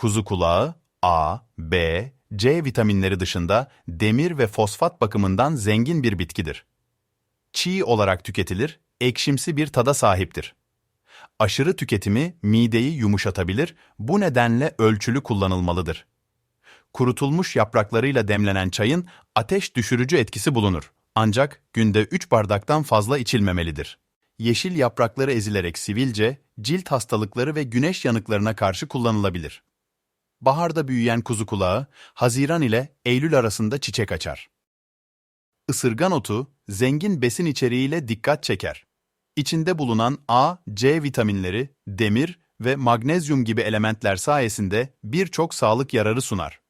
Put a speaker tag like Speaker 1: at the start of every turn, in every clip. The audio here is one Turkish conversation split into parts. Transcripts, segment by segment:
Speaker 1: Kuzu kulağı, A, B, C vitaminleri dışında demir ve fosfat bakımından zengin bir bitkidir. Çiğ olarak tüketilir, ekşimsi bir tada sahiptir. Aşırı tüketimi mideyi yumuşatabilir, bu nedenle ölçülü kullanılmalıdır. Kurutulmuş yapraklarıyla demlenen çayın ateş düşürücü etkisi bulunur. Ancak günde 3 bardaktan fazla içilmemelidir. Yeşil yaprakları ezilerek sivilce, cilt hastalıkları ve güneş yanıklarına karşı kullanılabilir. Baharda büyüyen kuzu kulağı, Haziran ile Eylül arasında çiçek açar. Isırgan otu, zengin besin içeriğiyle dikkat çeker. İçinde bulunan A, C vitaminleri, demir ve magnezyum gibi elementler sayesinde birçok sağlık yararı sunar.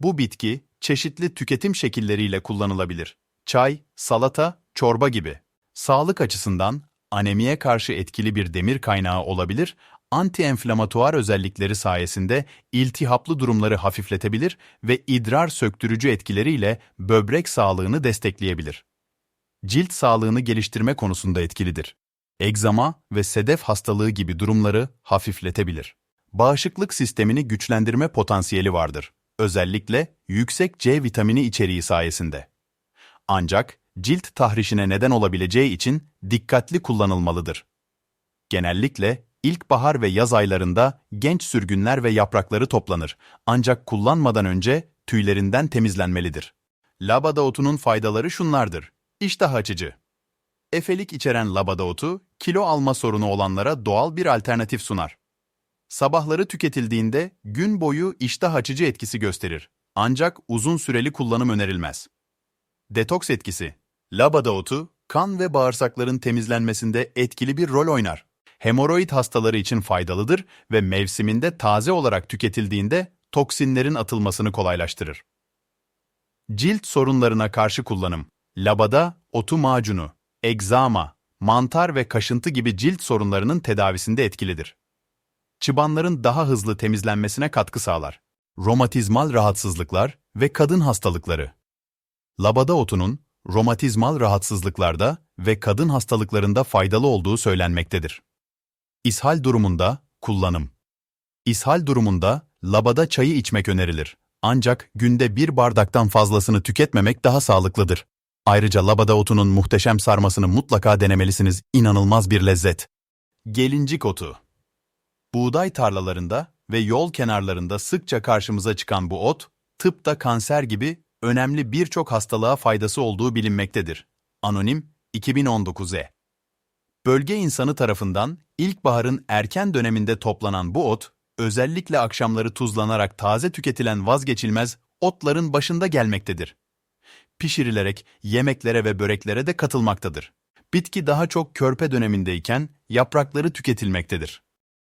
Speaker 1: Bu bitki, çeşitli tüketim şekilleriyle kullanılabilir. Çay, salata, çorba gibi. Sağlık açısından anemiye karşı etkili bir demir kaynağı olabilir, anti-enflamatuar özellikleri sayesinde iltihaplı durumları hafifletebilir ve idrar söktürücü etkileriyle böbrek sağlığını destekleyebilir. Cilt sağlığını geliştirme konusunda etkilidir. Egzama ve sedef hastalığı gibi durumları hafifletebilir. Bağışıklık sistemini güçlendirme potansiyeli vardır. Özellikle yüksek C vitamini içeriği sayesinde. Ancak cilt tahrişine neden olabileceği için dikkatli kullanılmalıdır. Genellikle ilkbahar ve yaz aylarında genç sürgünler ve yaprakları toplanır. Ancak kullanmadan önce tüylerinden temizlenmelidir. Labada otunun faydaları şunlardır. İştah açıcı. Efelik içeren labada otu, kilo alma sorunu olanlara doğal bir alternatif sunar. Sabahları tüketildiğinde gün boyu iştah açıcı etkisi gösterir. Ancak uzun süreli kullanım önerilmez. Detoks etkisi. Labada otu, kan ve bağırsakların temizlenmesinde etkili bir rol oynar. Hemoroid hastaları için faydalıdır ve mevsiminde taze olarak tüketildiğinde toksinlerin atılmasını kolaylaştırır. Cilt sorunlarına karşı kullanım. Labada, otu macunu, egzama, mantar ve kaşıntı gibi cilt sorunlarının tedavisinde etkilidir. Çıbanların daha hızlı temizlenmesine katkı sağlar. Romatizmal rahatsızlıklar ve kadın hastalıkları. Labada otunun romatizmal rahatsızlıklarda ve kadın hastalıklarında faydalı olduğu söylenmektedir. İshal durumunda kullanım. İshal durumunda labada çayı içmek önerilir. Ancak günde bir bardaktan fazlasını tüketmemek daha sağlıklıdır. Ayrıca labada otunun muhteşem sarmasını mutlaka denemelisiniz. İnanılmaz bir lezzet. Gelincik otu. Buğday tarlalarında ve yol kenarlarında sıkça karşımıza çıkan bu ot, tıpta kanser gibi önemli birçok hastalığa faydası olduğu bilinmektedir. Anonim 2019'e. Bölge insanı tarafından ilkbaharın erken döneminde toplanan bu ot, özellikle akşamları tuzlanarak taze tüketilen vazgeçilmez otların başında gelmektedir. Pişirilerek yemeklere ve böreklere de katılmaktadır. Bitki daha çok körpe dönemindeyken yaprakları tüketilmektedir.